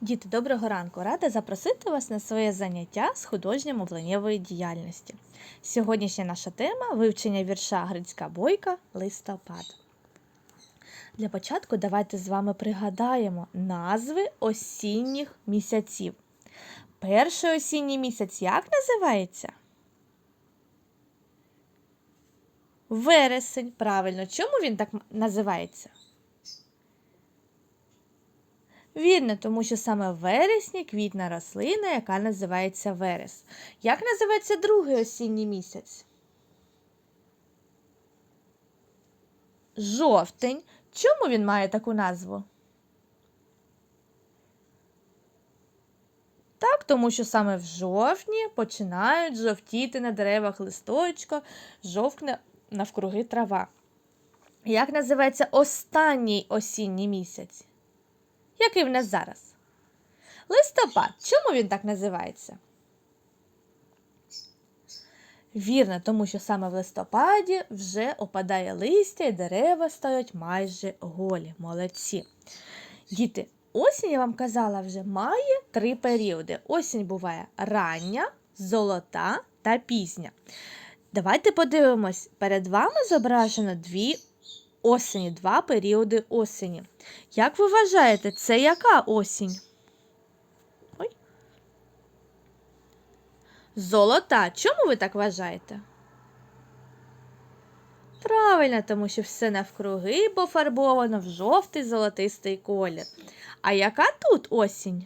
Діти, доброго ранку! Рада запросити вас на своє заняття з художньо-мовленнєвої діяльності. Сьогоднішня наша тема вивчення вірша Грицька Бойка Листопад. Для початку давайте з вами пригадаємо назви осінніх місяців. Перший осінній місяць як називається? Вересень. Правильно. Чому він так називається? Вірно, тому що саме в вересні квітна рослина, яка називається верес. Як називається другий осінній місяць? Жовтень. Чому він має таку назву? Так, тому що саме в жовтні починають жовтіти на деревах листочка, жовкне навкруги трава. Як називається останній осінній місяць? Який в нас зараз? Листопад. Чому він так називається? Вірно, тому що саме в листопаді вже опадає листя і дерева стають майже голі. Молодці. Діти, осінь, я вам казала, вже має три періоди. Осінь буває рання, золота та пізня. Давайте подивимось, перед вами зображено дві осені, два періоди осені. Як ви вважаєте, це яка осінь? Ой. Золота. Чому ви так вважаєте? Правильно, тому що все навкруги пофарбовано в жовтий золотистий колір. А яка тут осінь?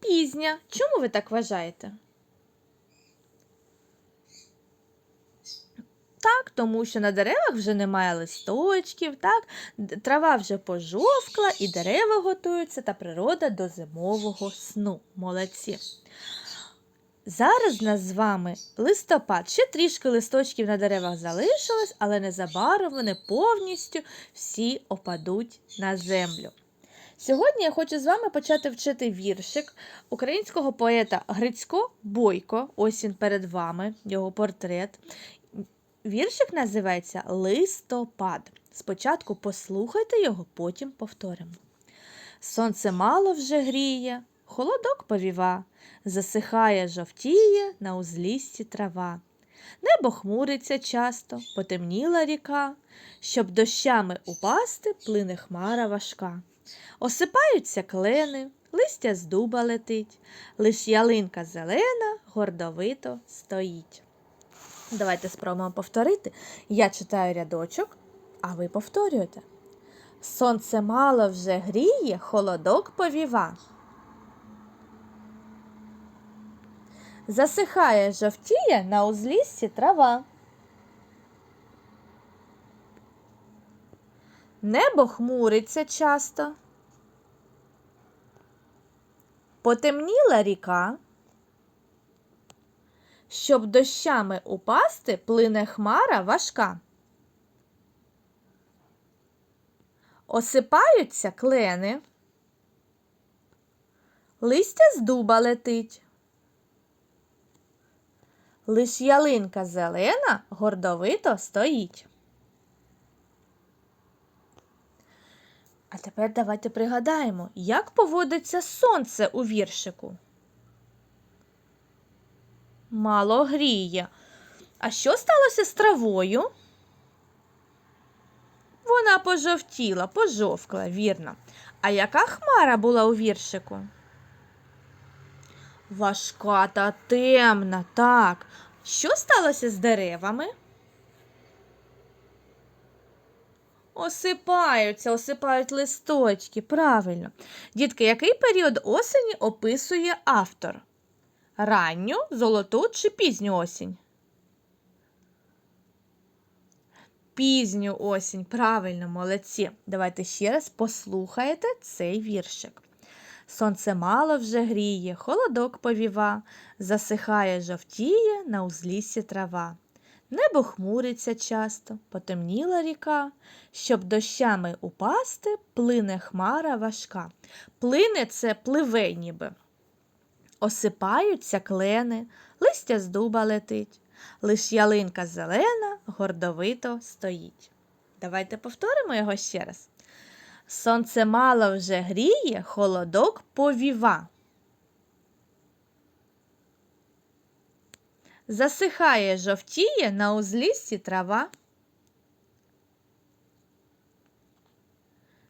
Пізня. Чому ви так вважаєте? Так, тому що на деревах вже немає листочків, так, трава вже пожовкла, і дерева готуються та природа до зимового сну. Молодці. Зараз нас з вами листопад. Ще трішки листочків на деревах залишилось, але незабаром вони повністю всі опадуть на землю. Сьогодні я хочу з вами почати вчити віршик українського поета Грицько Бойко. Ось він перед вами, його портрет. Віршик називається Листопад. Спочатку послухайте його, потім повторимо. Сонце мало вже гріє, холодок повіва, засихає, жовтіє на узліссі трава. Небо хмуриться часто, потемніла ріка, щоб дощами упасти, плине хмара важка. Осипаються клени, листя з дуба летить, лиш ялинка зелена гордовито стоїть. Давайте спробуємо повторити. Я читаю рядочок, а ви повторюєте. Сонце мало вже гріє, холодок повіва. Засихає жовтіє на узліссі трава. Небо хмуриться часто. Потемніла ріка. Щоб дощами упасти, плине хмара важка. Осипаються клени, листя з дуба летить. Лиш ялинка зелена гордовито стоїть. А тепер давайте пригадаємо, як поводиться сонце у віршику. Мало гріє. А що сталося з травою? Вона пожовтіла, пожовкла, вірно. А яка хмара була у віршику? Важка та темна, так. Що сталося з деревами? Осипаються, осипають листочки, правильно. Дітки, який період осені описує автор? Ранню, золоту чи пізню осінь? Пізню осінь, правильно, молодці. Давайте ще раз послухаєте цей віршик. Сонце мало вже гріє, холодок повіва, засихає, жовтіє на узліссі трава. Небо хмуриться часто, потемніла ріка, щоб дощами упасти, плине хмара важка. Плине це пливе ніби. Осипаються клени, листя з дуба летить, лиш ялинка зелена гордовито стоїть. Давайте повторимо його ще раз. Сонце мало вже гріє, холодок повіва. Засихає, жовтіє на узліссі трава.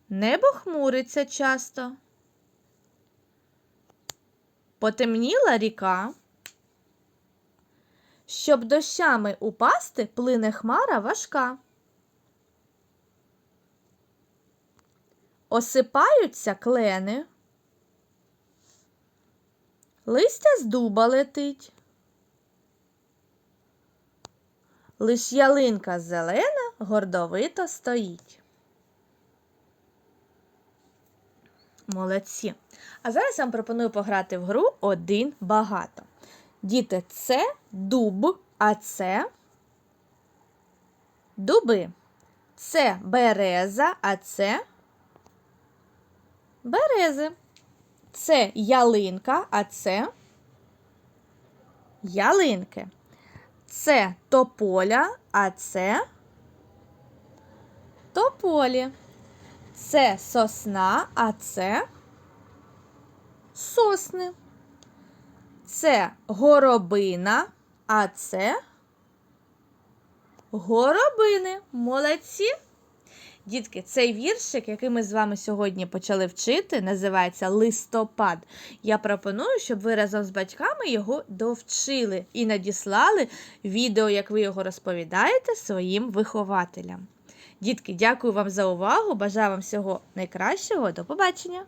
Небо хмуриться часто. Потемніла ріка. Щоб дощами упасти, плине хмара важка. Осипаються клени. Листя з дуба летить. Лиш ялинка зелена гордовито стоїть. Молодці. А зараз я вам пропоную пограти в гру один багато. Діти, це дуб, а це дуби. Це береза, а це берези. Це ялинка, а це ялинки. Це тополя, а це тополі. Це сосна, а це сосни. Це горобина, а це горобини. Молодці. Дітки, цей віршик, який ми з вами сьогодні почали вчити, називається Листопад. Я пропоную, щоб ви разом з батьками його довчили і надіслали відео, як ви його розповідаєте своїм вихователям. Дітки, дякую вам за увагу. Бажаю вам всього найкращого. До побачення!